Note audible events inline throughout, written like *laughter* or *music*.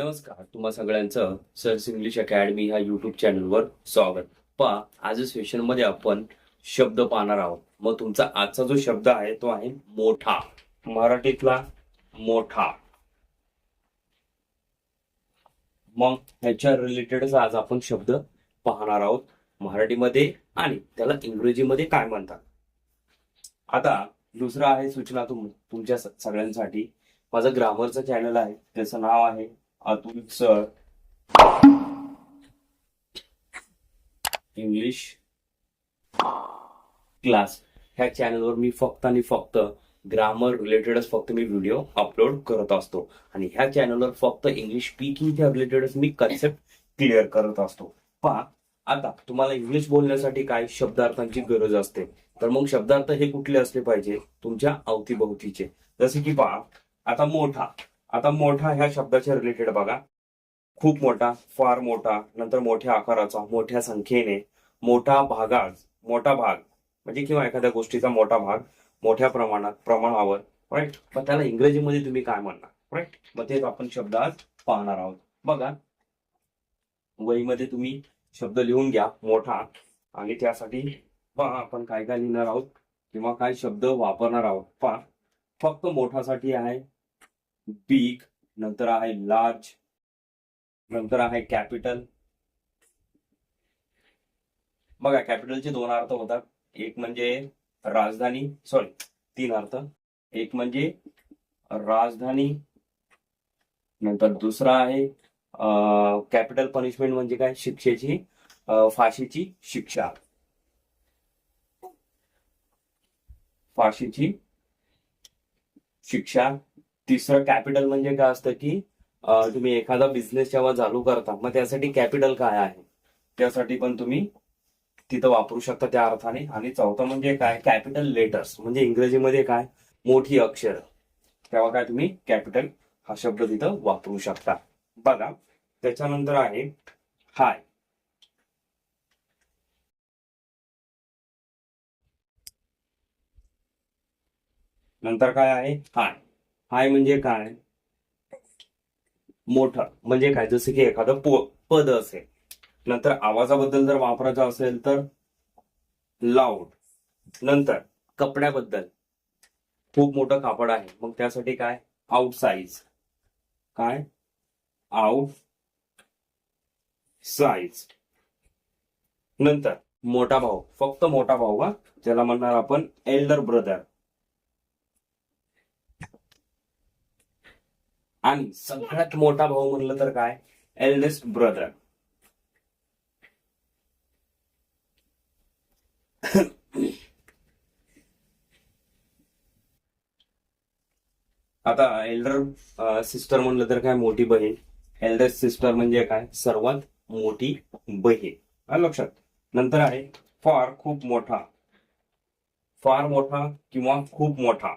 नमस्कार तुम्हा सगळ्यांचं सर्स इंग्लिश अकॅडमी ह्या युट्यूब चॅनलवर स्वागत. पहा आज सेशनमध्ये आपण शब्द पाहणार आहोत. मग तुमचा आजचा जो शब्द आहे तो आहे मोठा. मराठीतला मोठा. मग ह्याच्या रिलेटेडच आज आपण शब्द पाहणार आहोत मराठीमध्ये आणि त्याला इंग्रजीमध्ये काय म्हणतात. आता दुसरं आहे सूचना तुम तुमच्या सगळ्यांसाठी. माझं ग्रामरचं चॅनल आहे त्याचं नाव आहे आतून सर इंग्लिश क्लास ह्या चॅनलवर मी फक्त आणि फक्त ग्रामर रिलेटेडच फक्त मी व्हिडिओ अपलोड करत असतो. आणि ह्या चॅनलवर फक्त इंग्लिश स्पीकिंगच्या रिलेटेडच मी कन्सेप्ट क्लिअर करत असतो. पहा आता तुम्हाला इंग्लिश बोलण्यासाठी काय शब्दार्थांची गरज असते. तर मग शब्दार्थ हे कुठले असले पाहिजे? तुमच्या अवतीभोवतीचे. जसे की पहा आता मोठा. आता मोठा ह्या शब्दाच्या रिलेटेड बघा. खूप मोठा फार मोठा नंतर मोठ्या आकाराचा मोठ्या संख्येने मोठा भागात मोठा भाग. म्हणजे किंवा एखाद्या गोष्टीचा मोठा भाग मोठ्या प्रमाणात प्रमाणावर राईट मग त्याला इंग्रजीमध्ये तुम्ही काय म्हणणार राईट मग तेच आपण शब्द आज पाहणार आहोत. बघा. वहीमध्ये तुम्ही शब्द लिहून घ्या मोठा. आणि त्यासाठी पहा आपण काय काय लिहिणार आहोत किंवा काय शब्द वापरणार आहोत. पहा. फक्त मोठासाठी आहे बिग नंतर आहे लार्ज नंतर आहे कॅपिटल. बघा कॅपिटलचे दोन अर्थ होतात. एक म्हणजे राजधानी सॉरी तीन अर्थ. एक म्हणजे राजधानी नंतर दुसरा आहे कॅपिटल पनिशमेंट म्हणजे काय? शिक्षेची फाशीची शिक्षा. फाशीची शिक्षा. तिसरं कॅपिटल म्हणजे काय असतं की तुम्ही एखादा बिझनेस जेव्हा चालू करता मग त्यासाठी कॅपिटल काय आहे? त्यासाठी पण तुम्ही तिथं वापरू शकता त्या अर्थाने. आणि चौथं म्हणजे काय? कॅपिटल लेटर्स म्हणजे इंग्रजीमध्ये काय? मोठी अक्षर. तेव्हा काय तुम्ही कॅपिटल हा शब्द तिथं वापरू शकता. बघा त्याच्यानंतर आहे हाय नंतर काय आहे? हाय हाय म्हणजे काय? मोठं म्हणजे काय? जसं की एखादं प- पद असेल. नंतर आवाजाबद्दल जर वापरायचं असेल तर लाऊड नंतर कपड्याबद्दल. खूप मोठं कापड आहे. मग त्यासाठी काय? आउट साईज काय? आउट साईज नंतर मोठा भाऊ. फक्त मोठा भाऊ हा. ज्याला म्हणणार आपण एल्डर ब्रदर आणि सगळ्यात मोठा भाऊ म्हणलं तर काय? एल्डेस्ट ब्रदर आता एल्डर सिस्टर म्हणलं तर काय? मोठी बहीण. एल्डर सिस्टर म्हणजे काय? सर्वात मोठी बहीण. लक्षात. नंतर आहे फार खूप मोठा. फार मोठा किंवा खूप मोठा.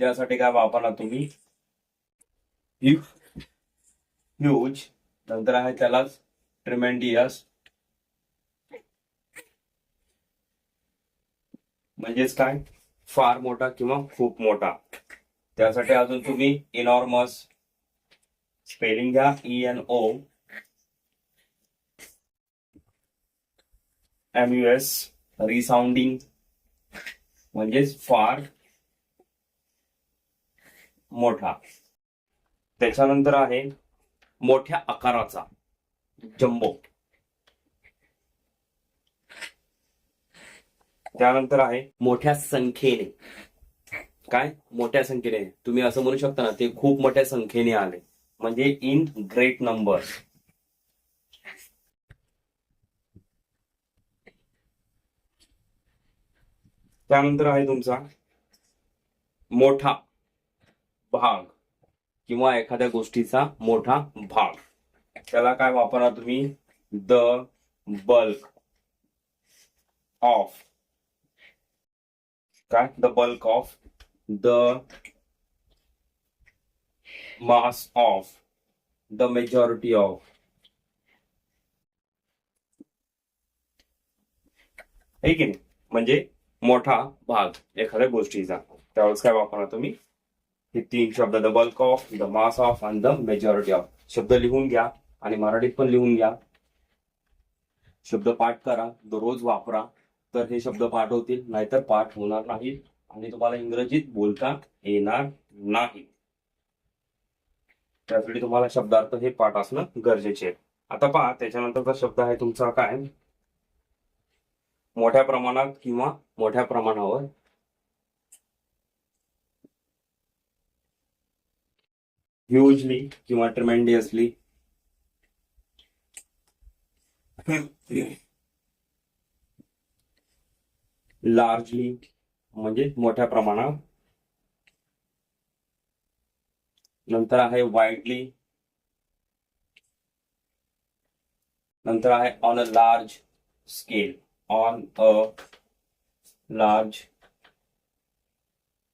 त्यासाठी काय वापरला तुम्ही? ह्यूज नंतर आहे त्यालाच ट्रिमेंडियस म्हणजेच काय? फार मोठा किंवा खूप मोठा. त्यासाठी अजून तुम्ही इनॉर्मस स्पेलिंग घ्या E N O M U S resounding म्हणजेच फार मोठा. त्याच्यानंतर आहे मोठ्या आकाराचा जम्बो. त्यानंतर आहे मोठ्या संख्येने. काय? मोठ्या संख्येने. तुम्ही असं म्हणू शकता ना ते खूप मोठ्या संख्येने आले. म्हणजे इन ग्रेट नंबर. त्यानंतर आहे तुमचा मोठा भाग किंवा एखाद्या गोष्टीचा मोठा भाग. त्याला काय वापरा तुम्ही? द बल्क ऑफ काय? The bulk of the mass of the majority of आहे की नाही? म्हणजे मोठा भाग एखाद्या गोष्टीचा. त्यावेळेस काय वापरा तुम्ही? हे तीन शब्द the bulk of the mass of आणि द मेजॉरिटी ऑफ शब्द लिहून घ्या आणि मराठीत पण लिहून घ्या. शब्द पाठ करा दररोज वापरा. तर हे शब्द पाठ होतील नाहीतर पाठ होणार नाही आणि तुम्हाला इंग्रजीत बोलता येणार नाही. त्यासाठी तुम्हाला शब्दार्थ हे पाठ असणं गरजेचे आहे. आता पहा त्याच्यानंतरचा शब्द आहे तुमचा काय? मोठ्या प्रमाणात किंवा मोठ्या प्रमाणावर. ह्युजली किंवा ट्रिमेंडियसली लार्जली म्हणजे मोठ्या प्रमाणात नंतर आहे वाईडली नंतर आहे on a large scale on a large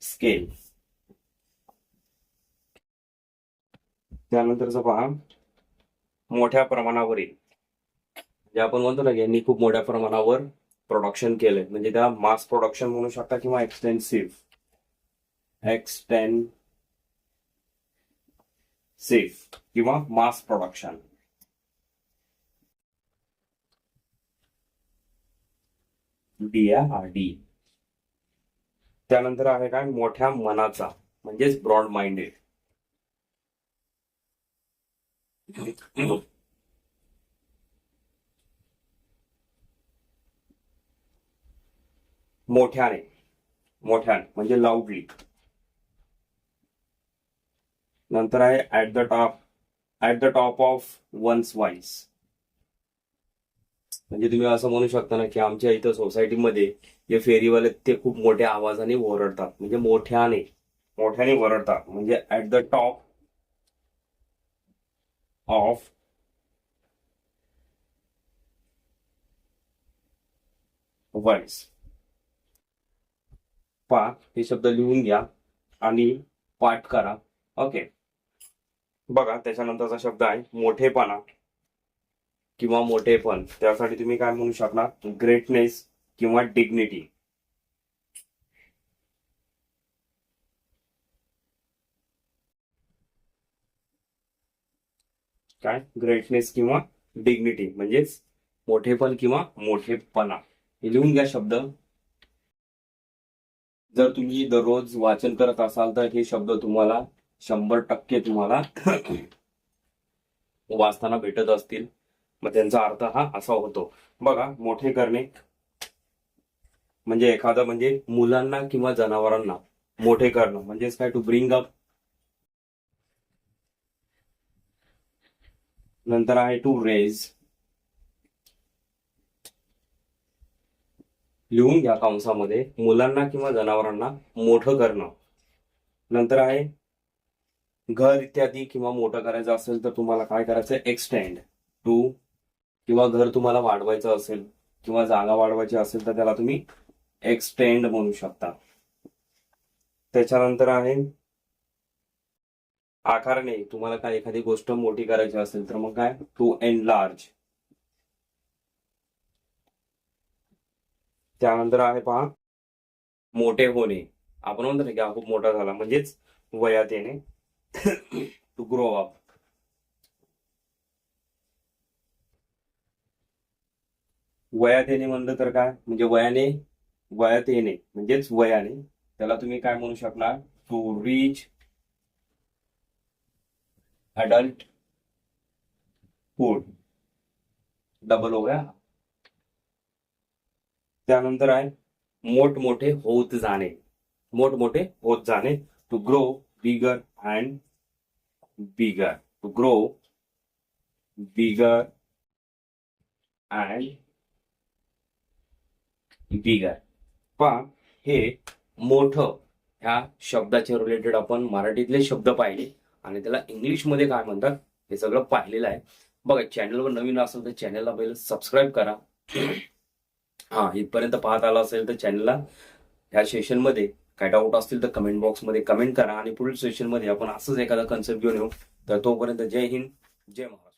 scale त्यानंतरचा पहा. मोठ्या प्रमाणावरील. जे आपण म्हणतो ना यांनी खूप मोठ्या प्रमाणावर प्रोडक्शन केलंय. म्हणजे त्या मास प्रोडक्शन म्हणू शकता किंवा एक्सटेन्सिव्ह एक्सटेन सेफ किंवा mass production D R D त्यानंतर आहे काय? मोठ्या मनाचा. म्हणजेच ब्रॉड माइंडेड मोठ्याने. मोठ्याने म्हणजे लाऊडली नंतर आहे at the top at the top of one's voice म्हणजे तुम्ही असं म्हणू शकता ना की आमच्या इथं सोसायटीमध्ये जे फेरीवाले ते खूप मोठ्या आवाजाने ओरडतात. म्हणजे मोठ्याने मोठ्याने ओरडतात. म्हणजे at the top of voice पा हे शब्द लिहून घ्या आणि पाठ करा. ओके बघा त्याच्यानंतरचा शब्द आहे मोठेपणा किंवा मोठेपण. त्यासाठी तुम्ही काय म्हणू शकणार? ग्रेटनेस किंवा डिग्निटी काय? ग्रेटनेस किंवा डिग्निटी म्हणजेच मोठेपण किंवा मोठेपणा. हे लिहून घ्या शब्द. जर तुम्ही दररोज वाचन करत असाल तर हे शब्द तुम्हाला शंभर टक्के तुम्हाला *coughs* वाचताना भेटत असतील. मग त्यांचा अर्थ हा असा होतो. बघा मोठे करणे म्हणजे एखादं म्हणजे मुलांना किंवा जनावरांना मोठे करणं. म्हणजेच काय? टू ब्रिंग अप नंतर आहे टू रेज लिहून घ्या कंसामध्ये मुलांना किंवा जनावरांना मोठं करणं. नंतर आहे घर इत्यादी किंवा मोठं करायचं असेल तर तुम्हाला काय करायचं? एक्सटेंड टू किंवा घर तुम्हाला वाढवायचं असेल किंवा जागा वाढवायची असेल तर त्याला तुम्ही एक्सटेंड म्हणू शकता. त्याच्यानंतर आहे आकारणे तुम्हाला काय एखादी गोष्ट मोठी करायची असेल तर मग काय? टू एन लार्ज त्यानंतर आहे पहा मोठे होणे. आपण म्हणतो ना की हा खूप मोठा झाला म्हणजेच वयात येणे. टू ग्रो अप वयात येणे म्हणलं तर काय? म्हणजे वयाने वयात येणे. म्हणजेच वयाने. त्याला तुम्ही काय म्हणू शकणार? To reach adulthood double हो गया. त्यानंतर आहे मोठमोठे होत जाणे. मोठमोठे होत जाणे. To grow bigger and bigger to grow bigger and bigger पण हे मोठ ह्या शब्दाचे रिलेटेड आपण मराठीतले शब्द पाहिले. आणि त्याला इंग्लिशमध्ये काय म्हणतात? हे सगळं पाहिलेलं आहे. बघा चॅनलवर नवीन असेल तर चॅनलला पहिले सबस्क्राईब करा. *clears throat* हा इथपर्यंत पाहत आला असेल तर चॅनलला ह्या सेशनमध्ये काय डाऊट असतील तर कमेंट बॉक्समध्ये कमेंट करा. आणि पुढील सेशनमध्ये आपण असंच एखादा कन्सेप्ट घेऊन येऊ. तर तोपर्यंत जय हिंद जय महाराष्ट्र.